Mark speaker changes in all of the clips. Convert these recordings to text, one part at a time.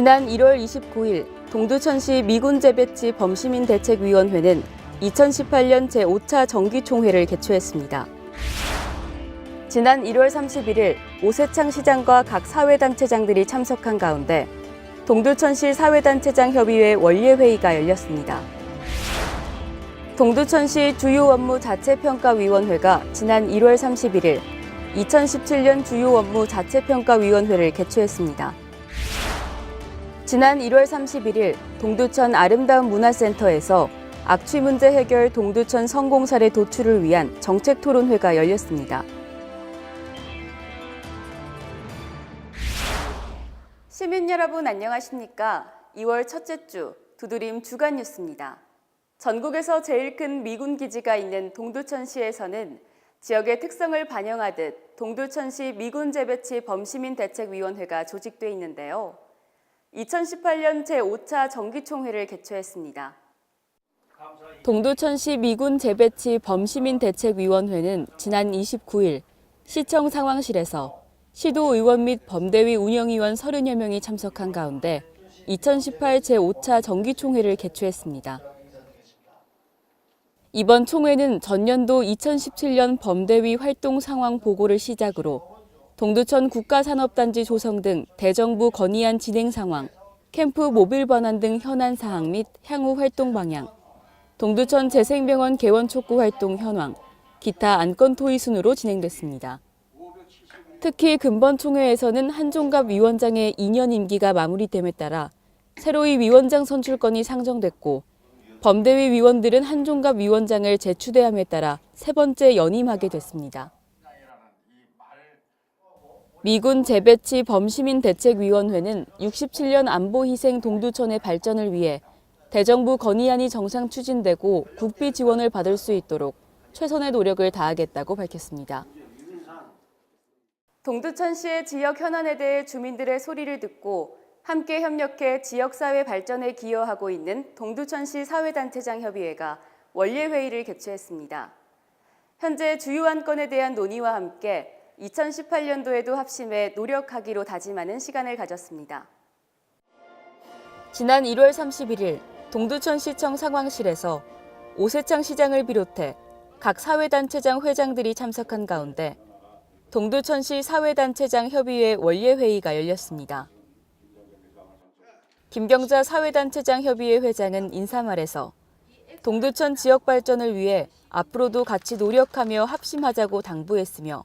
Speaker 1: 지난 1월 29일 동두천시 미군재배치 범시민 대책위원회는 2018년 제5차 정기총회를 개최했습니다. 지난 1월 31일 오세창 시장과 각 사회단체장들이 참석한 가운데 동두천시 사회단체장 협의회 원례회의가 열렸습니다. 동두천시 주요 업무 자체 평가 위원회가 지난 1월 31일 2017년 주요 업무 자체 평가 위원회를 개최했습니다. 지난 1월 31일 동두천 아름다운 문화센터에서 악취 문제 해결 동두천 성공 사례 도출을 위한 정책 토론회가 열렸습니다. 시민 여러분 안녕하십니까? 2월 첫째 주 두드림 주간 뉴스입니다. 전국에서 제일 큰 미군 기지가 있는 동두천시에서는 지역의 특성을 반영하듯 동두천시 미군 재배치 범시민 대책위원회가 조직돼 있는데요. 2018년 제5차 정기총회를 개최했습니다. 동두천시 미군 재배치 범시민 대책위원회는 지난 29일 시청 상황실에서 시도 의원 및 범대위 운영위원 30여 명이 참석한 가운데 2018 제5차 정기총회를 개최했습니다. 이번 총회는 전년도 2017년 범대위 활동 상황 보고를 시작으로 동두천 국가산업단지 조성 등 대정부 건의안 진행 상황, 캠프 모빌 번안 등 현안 사항 및 향후 활동 방향, 동두천 재생병원 개원 촉구 활동 현황, 기타 안건 토의 순으로 진행됐습니다. 특히 근본 총회에서는 한종갑 위원장의 2년 임기가 마무리됨에 따라 새로이 위원장 선출건이 상정됐고 범대위 위원들은 한종갑 위원장을 재추대함에 따라 세 번째 연임하게 됐습니다. 미군 재배치 범시민 대책위원회는 67년 안보 희생 동두천의 발전을 위해 대정부 건의안이 정상 추진되고 국비 지원을 받을 수 있도록 최선의 노력을 다하겠다고 밝혔습니다. 동두천시의 지역 현안에 대해 주민들의 소리를 듣고 함께 협력해 지역사회 발전에 기여하고 있는 동두천시 사회단체장 협의회가 원례회의를 개최했습니다. 현재 주요 안건에 대한 논의와 함께 2018년도에도 합심해 노력하기로 다짐하는 시간을 가졌습니다. 지난 1월 31일 동두천시청 상황실에서 오세창 시장을 비롯해 각 사회단체장 회장들이 참석한 가운데 동두천시 사회단체장 협의회 원례회의가 열렸습니다. 김경자 사회단체장 협의회 회장은 인사말에서 동두천 지역 발전을 위해 앞으로도 같이 노력하며 합심하자고 당부했으며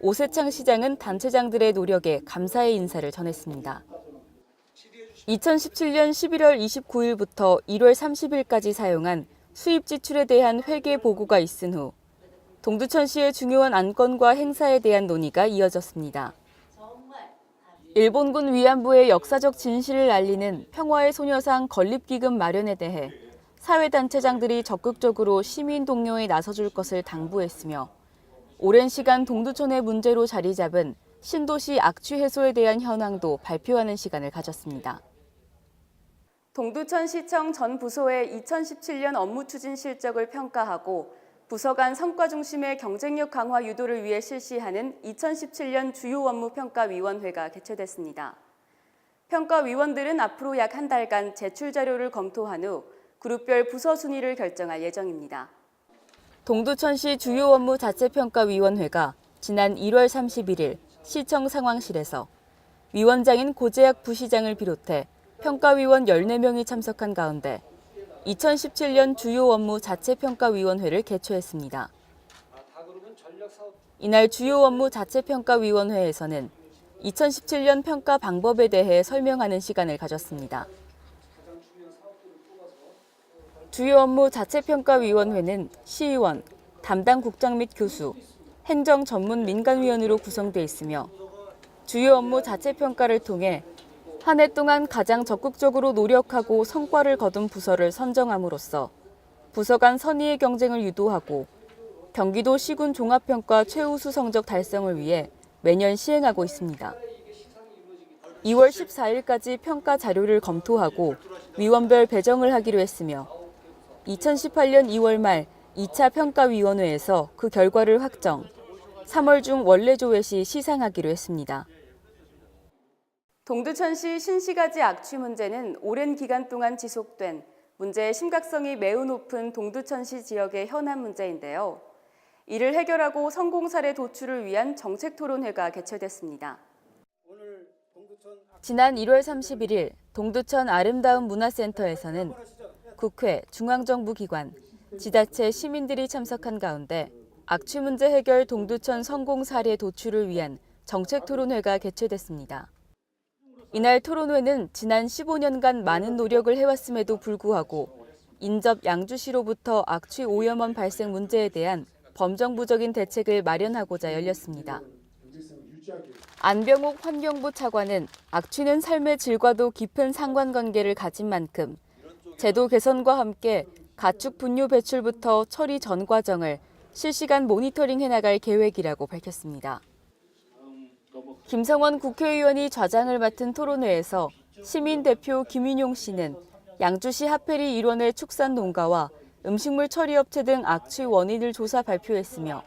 Speaker 1: 오세창 시장은 단체장들의 노력에 감사의 인사를 전했습니다. 2017년 11월 29일부터 1월 30일까지 사용한 수입 지출에 대한 회계 보고가 있은 후 동두천시의 중요한 안건과 행사에 대한 논의가 이어졌습니다. 일본군 위안부의 역사적 진실을 알리는 평화의 소녀상 건립기금 마련에 대해 사회단체장들이 적극적으로 시민 동료에 나서줄 것을 당부했으며 오랜 시간 동두천의 문제로 자리 잡은 신도시 악취 해소에 대한 현황도 발표하는 시간을 가졌습니다. 동두천시청 전 부서의 2017년 업무 추진 실적을 평가하고 부서 간 성과 중심의 경쟁력 강화 유도를 위해 실시하는 2017년 주요 업무 평가 위원회가 개최됐습니다. 평가 위원들은 앞으로 약 한 달간 제출 자료를 검토한 후 그룹별 부서 순위를 결정할 예정입니다. 동두천시 주요 업무 자체평가위원회가 지난 1월 31일 시청 상황실에서 위원장인 고재학 부시장을 비롯해 평가위원 14명이 참석한 가운데 2017년 주요 업무 자체평가위원회를 개최했습니다. 이날 주요 업무 자체평가위원회에서는 2017년 평가 방법에 대해 설명하는 시간을 가졌습니다. 주요 업무 자체평가위원회는 시의원, 담당 국장 및 교수, 행정 전문 민간위원으로 구성돼 있으며 주요 업무 자체평가를 통해 한 해 동안 가장 적극적으로 노력하고 성과를 거둔 부서를 선정함으로써 부서 간 선의의 경쟁을 유도하고 경기도 시군 종합평가 최우수 성적 달성을 위해 매년 시행하고 있습니다. 2월 14일까지 평가 자료를 검토하고 위원별 배정을 하기로 했으며 2018년 2월 말 2차 평가위원회에서 그 결과를 확정, 3월 중 원래 조회 시 시상하기로 했습니다. 동두천시 신시가지 악취 문제는 오랜 기간 동안 지속된 문제의 심각성이 매우 높은 동두천시 지역의 현안 문제인데요. 이를 해결하고 성공 사례 도출을 위한 정책 토론회가 개최됐습니다. 지난 1월 31일 동두천 아름다운 문화센터에서는 국회, 중앙정부기관, 지자체 시민들이 참석한 가운데 악취 문제 해결 동두천 성공 사례 도출을 위한 정책 토론회가 개최됐습니다. 이날 토론회는 지난 15년간 많은 노력을 해왔음에도 불구하고 인접 양주시로부터 악취 오염원 발생 문제에 대한 범정부적인 대책을 마련하고자 열렸습니다. 안병옥 환경부 차관은 악취는 삶의 질과도 깊은 상관관계를 가진 만큼 제도 개선과 함께 가축 분뇨 배출부터 처리 전 과정을 실시간 모니터링 해나갈 계획이라고 밝혔습니다. 김성원 국회의원이 좌장을 맡은 토론회에서 시민 대표 김인용 씨는 양주시 하페리 일원의 축산 농가와 음식물 처리 업체 등 악취 원인을 조사 발표했으며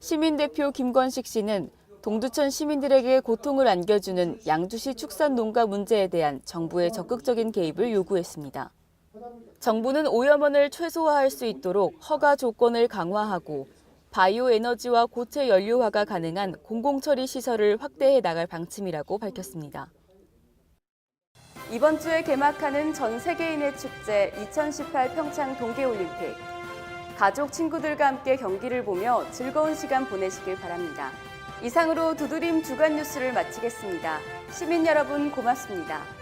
Speaker 1: 시민 대표 김건식 씨는 동두천 시민들에게 고통을 안겨주는 양주시 축산 농가 문제에 대한 정부의 적극적인 개입을 요구했습니다. 정부는 오염원을 최소화할 수 있도록 허가 조건을 강화하고 바이오 에너지와 고체 연료화가 가능한 공공처리 시설을 확대해 나갈 방침이라고 밝혔습니다. 이번 주에 개막하는 전 세계인의 축제 2018 평창 동계올림픽. 가족, 친구들과 함께 경기를 보며 즐거운 시간 보내시길 바랍니다. 이상으로 두드림 주간 뉴스를 마치겠습니다. 시민 여러분 고맙습니다.